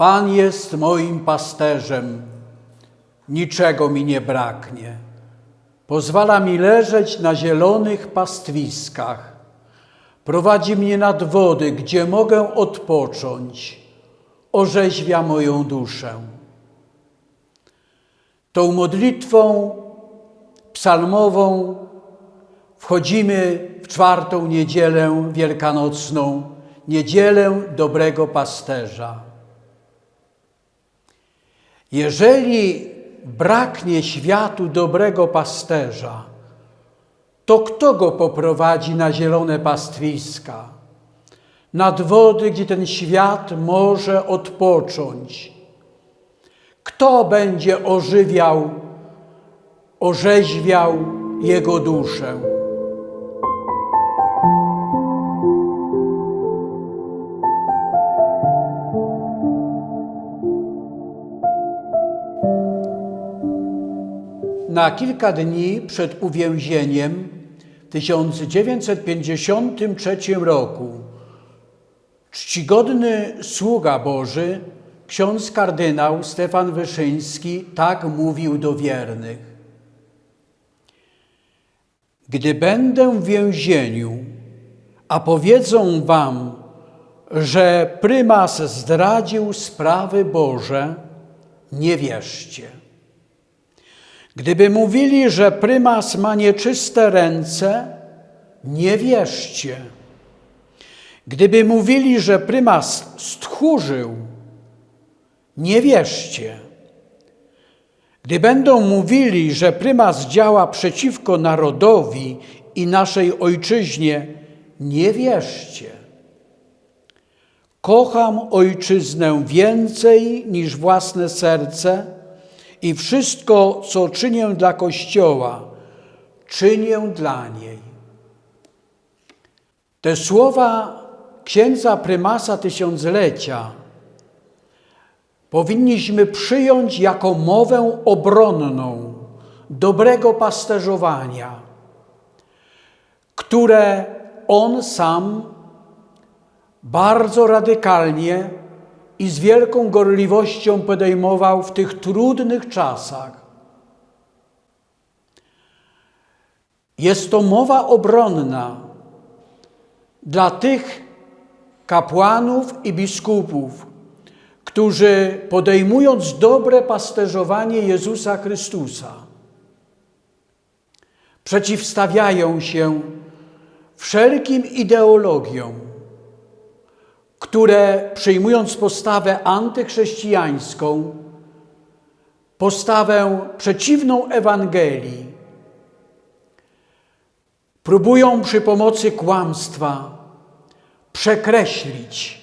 Pan jest moim pasterzem, niczego mi nie braknie. Pozwala mi leżeć na zielonych pastwiskach. Prowadzi mnie nad wody, gdzie mogę odpocząć. Orzeźwia moją duszę. Tą modlitwą psalmową wchodzimy w czwartą niedzielę wielkanocną, niedzielę dobrego pasterza. Jeżeli braknie światu dobrego pasterza, to kto go poprowadzi na zielone pastwiska, nad wody, gdzie ten świat może odpocząć? Kto będzie ożywiał, orzeźwiał jego duszę? Na kilka dni przed uwięzieniem w 1953 roku czcigodny sługa Boży, ksiądz kardynał Stefan Wyszyński, tak mówił do wiernych. Gdy będę w więzieniu, a powiedzą wam, że prymas zdradził sprawy Boże, nie wierzcie. Gdyby mówili, że prymas ma nieczyste ręce, nie wierzcie. Gdyby mówili, że prymas stchórzył, nie wierzcie. Gdy będą mówili, że prymas działa przeciwko narodowi i naszej ojczyźnie, nie wierzcie. Kocham ojczyznę więcej niż własne serce i wszystko, co czynię dla Kościoła, czynię dla niej. Te słowa księdza prymasa tysiąclecia powinniśmy przyjąć jako mowę obronną dobrego pasterzowania, które on sam bardzo radykalnie i z wielką gorliwością podejmował w tych trudnych czasach. Jest to mowa obronna dla tych kapłanów i biskupów, którzy podejmując dobre pasterzowanie Jezusa Chrystusa, przeciwstawiają się wszelkim ideologiom, które przyjmując postawę antychrześcijańską, postawę przeciwną Ewangelii, próbują przy pomocy kłamstwa przekreślić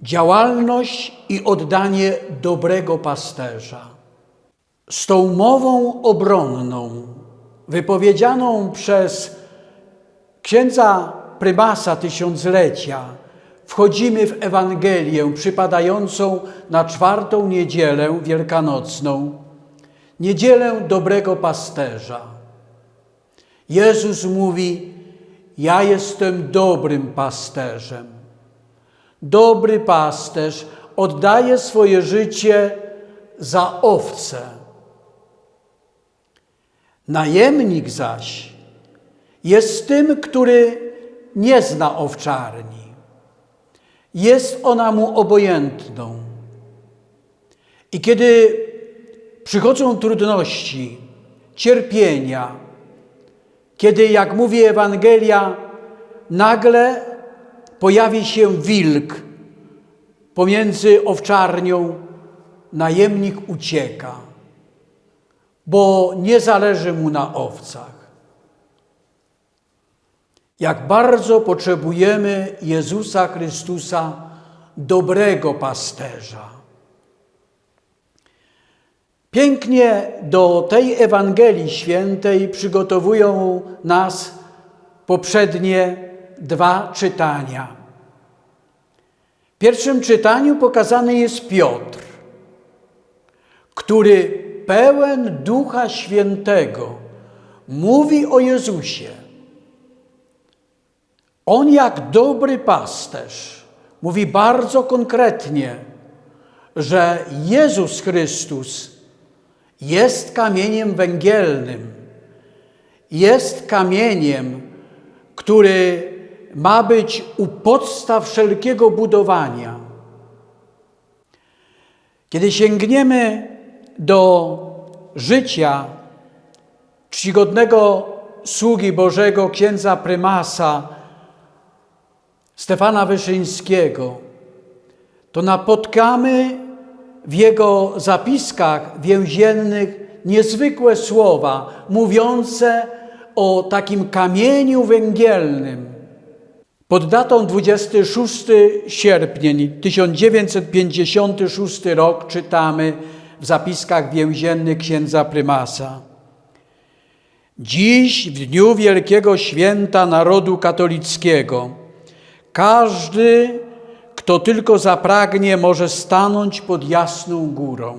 działalność i oddanie dobrego pasterza. Z tą mową obronną, wypowiedzianą przez księdza prymasa tysiąclecia, wchodzimy w Ewangelię przypadającą na czwartą niedzielę wielkanocną, niedzielę dobrego pasterza. Jezus mówi: Ja jestem dobrym pasterzem. Dobry pasterz oddaje swoje życie za owce. Najemnik zaś jest tym, który nie zna owczarni. Jest ona mu obojętną. I kiedy przychodzą trudności, cierpienia, kiedy, jak mówi Ewangelia, nagle pojawi się wilk pomiędzy owczarnią, najemnik ucieka, bo nie zależy mu na owcach. Jak bardzo potrzebujemy Jezusa Chrystusa, dobrego pasterza. Pięknie do tej Ewangelii Świętej przygotowują nas poprzednie dwa czytania. W pierwszym czytaniu pokazany jest Piotr, który pełen Ducha Świętego mówi o Jezusie. On jak dobry pasterz mówi bardzo konkretnie, że Jezus Chrystus jest kamieniem węgielnym, jest kamieniem, który ma być u podstaw wszelkiego budowania. Kiedy sięgniemy do życia czcigodnego sługi Bożego, księdza prymasa Stefana Wyszyńskiego, to napotkamy w jego zapiskach więziennych niezwykłe słowa mówiące o takim kamieniu węgielnym. Pod datą 26 sierpnia 1956 rok czytamy w zapiskach więziennych księdza prymasa. Dziś, w dniu wielkiego święta narodu katolickiego, każdy, kto tylko zapragnie, może stanąć pod jasną górą.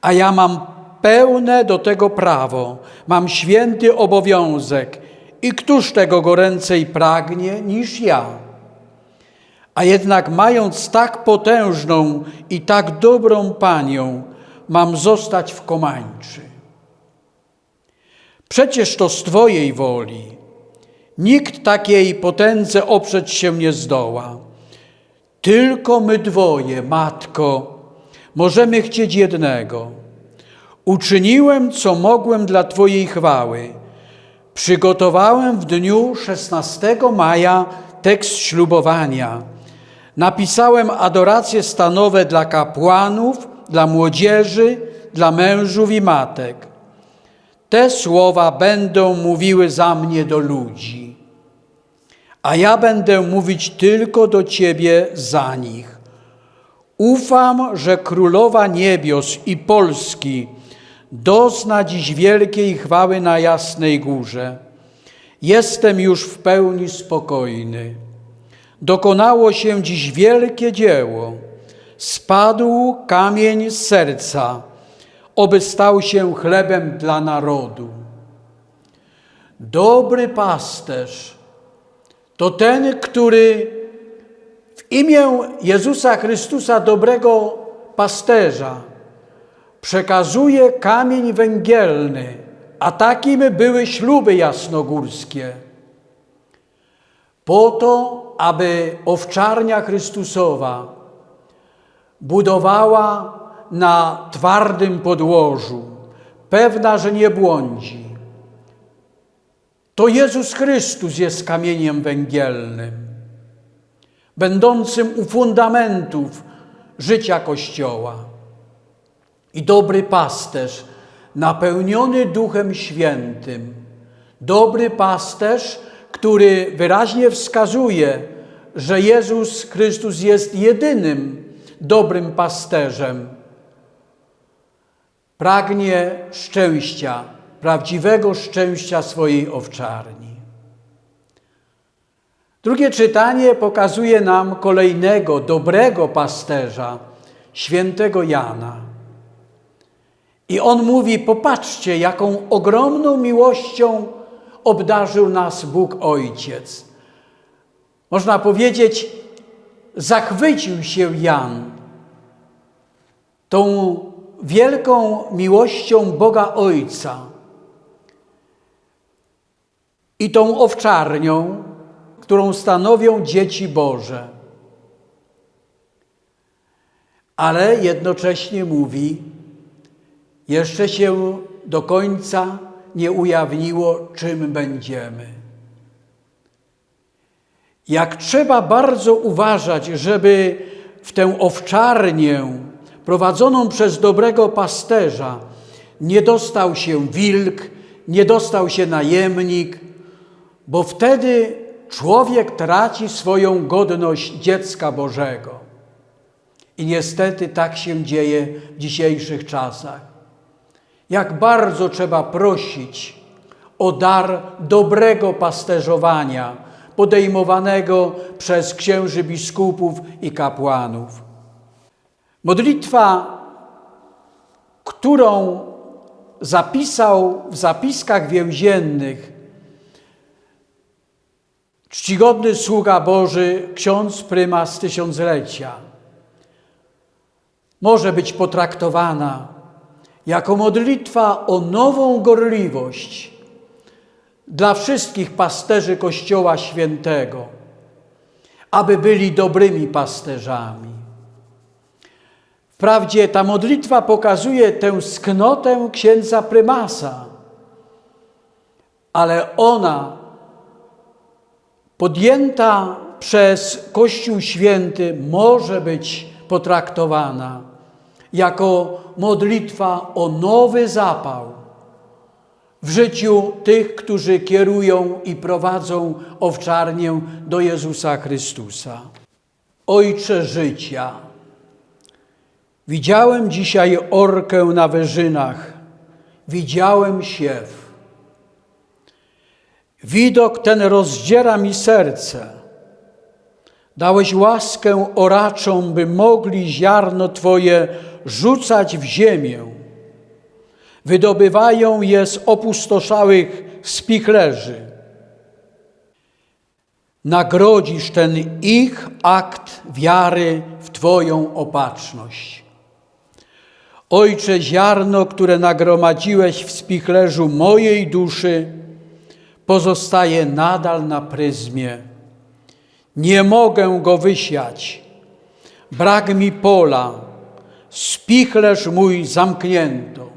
A ja mam pełne do tego prawo, mam święty obowiązek i któż tego goręcej pragnie niż ja? A jednak mając tak potężną i tak dobrą Panią, mam zostać w Komańczy. Przecież to z Twojej woli. Nikt takiej potędze oprzeć się nie zdoła. Tylko my dwoje, Matko, możemy chcieć jednego. Uczyniłem, co mogłem dla Twojej chwały. Przygotowałem w dniu 16 maja tekst ślubowania. Napisałem adoracje stanowe dla kapłanów, dla młodzieży, dla mężów i matek. Te słowa będą mówiły za mnie do ludzi, a ja będę mówić tylko do Ciebie za nich. Ufam, że Królowa Niebios i Polski dozna dziś wielkiej chwały na Jasnej Górze. Jestem już w pełni spokojny. Dokonało się dziś wielkie dzieło. Spadł kamień z serca, oby stał się chlebem dla narodu. Dobry pasterz to ten, który w imię Jezusa Chrystusa, dobrego pasterza, przekazuje kamień węgielny, a takim były śluby jasnogórskie, po to, aby owczarnia Chrystusowa budowała na twardym podłożu, pewna, że nie błądzi. To Jezus Chrystus jest kamieniem węgielnym, będącym u fundamentów życia Kościoła. I dobry pasterz, napełniony Duchem Świętym, dobry pasterz, który wyraźnie wskazuje, że Jezus Chrystus jest jedynym dobrym pasterzem, pragnie szczęścia, prawdziwego szczęścia swojej owczarni. Drugie czytanie pokazuje nam kolejnego dobrego pasterza, świętego Jana. I on mówi: Popatrzcie, jaką ogromną miłością obdarzył nas Bóg Ojciec. Można powiedzieć, zachwycił się Jan tą wielką miłością Boga Ojca i tą owczarnią, którą stanowią dzieci Boże. Ale jednocześnie mówi, jeszcze się do końca nie ujawniło, czym będziemy. Jak trzeba bardzo uważać, żeby w tę owczarnię prowadzoną przez dobrego pasterza nie dostał się wilk, nie dostał się najemnik, bo wtedy człowiek traci swoją godność dziecka Bożego. I niestety tak się dzieje w dzisiejszych czasach. Jak bardzo trzeba prosić o dar dobrego pasterzowania, podejmowanego przez księży biskupów i kapłanów. Modlitwa, którą zapisał w zapiskach więziennych czcigodny sługa Boży, ksiądz prymas tysiąclecia, może być potraktowana jako modlitwa o nową gorliwość dla wszystkich pasterzy Kościoła Świętego, aby byli dobrymi pasterzami. Wprawdzie ta modlitwa pokazuje tę sknotę księdza prymasa, ale ona podjęta przez Kościół Święty może być potraktowana jako modlitwa o nowy zapał w życiu tych, którzy kierują i prowadzą owczarnię do Jezusa Chrystusa. Ojcze życia, widziałem dzisiaj orkę na wyżynach, widziałem siew. Widok ten rozdziera mi serce. Dałeś łaskę oraczom, by mogli ziarno Twoje rzucać w ziemię. Wydobywają je z opustoszałych spichlerzy. Nagrodzisz ten ich akt wiary w Twoją opatrzność. Ojcze, ziarno, które nagromadziłeś w spichlerzu mojej duszy, pozostaje nadal na pryzmie. Nie mogę go wysiać. Brak mi pola, spichlerz mój zamknięto.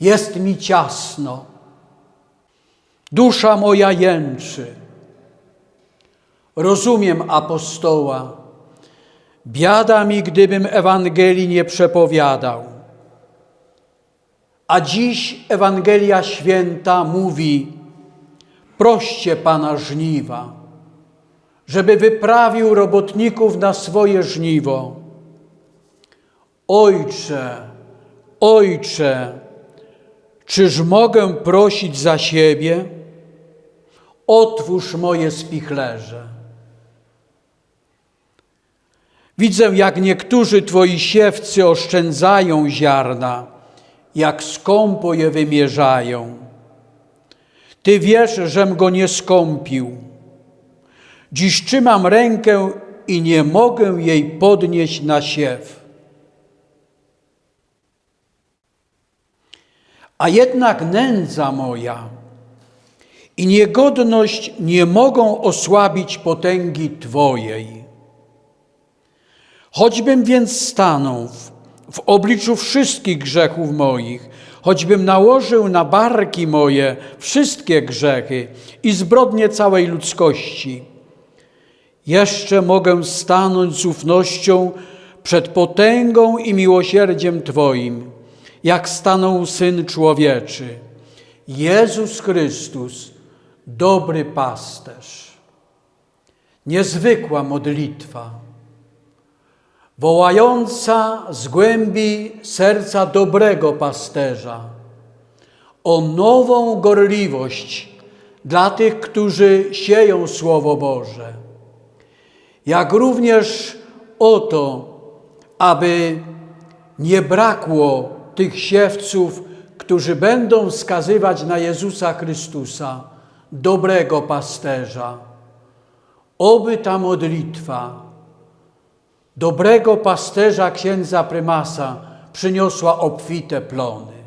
Jest mi ciasno. Dusza moja jęczy. Rozumiem apostoła. Biada mi, gdybym Ewangelii nie przepowiadał. A dziś Ewangelia Święta mówi: proście Pana żniwa, żeby wyprawił robotników na swoje żniwo. Ojcze, Ojcze, czyż mogę prosić za siebie? Otwórz moje spichlerze. Widzę, jak niektórzy Twoi siewcy oszczędzają ziarna, jak skąpo je wymierzają. Ty wiesz, żem go nie skąpił. Dziś trzymam rękę i nie mogę jej podnieść na siew. A jednak nędza moja i niegodność nie mogą osłabić potęgi Twojej. Choćbym więc stanął w, obliczu wszystkich grzechów moich, choćbym nałożył na barki moje wszystkie grzechy i zbrodnie całej ludzkości, jeszcze mogę stanąć z ufnością przed potęgą i miłosierdziem Twoim, jak stanął Syn Człowieczy, Jezus Chrystus, dobry pasterz. Niezwykła modlitwa, wołająca z głębi serca dobrego pasterza o nową gorliwość dla tych, którzy sieją Słowo Boże, jak również o to, aby nie brakło tych siewców, którzy będą wskazywać na Jezusa Chrystusa, dobrego pasterza. Oby ta modlitwa dobrego pasterza księdza prymasa przyniosła obfite plony.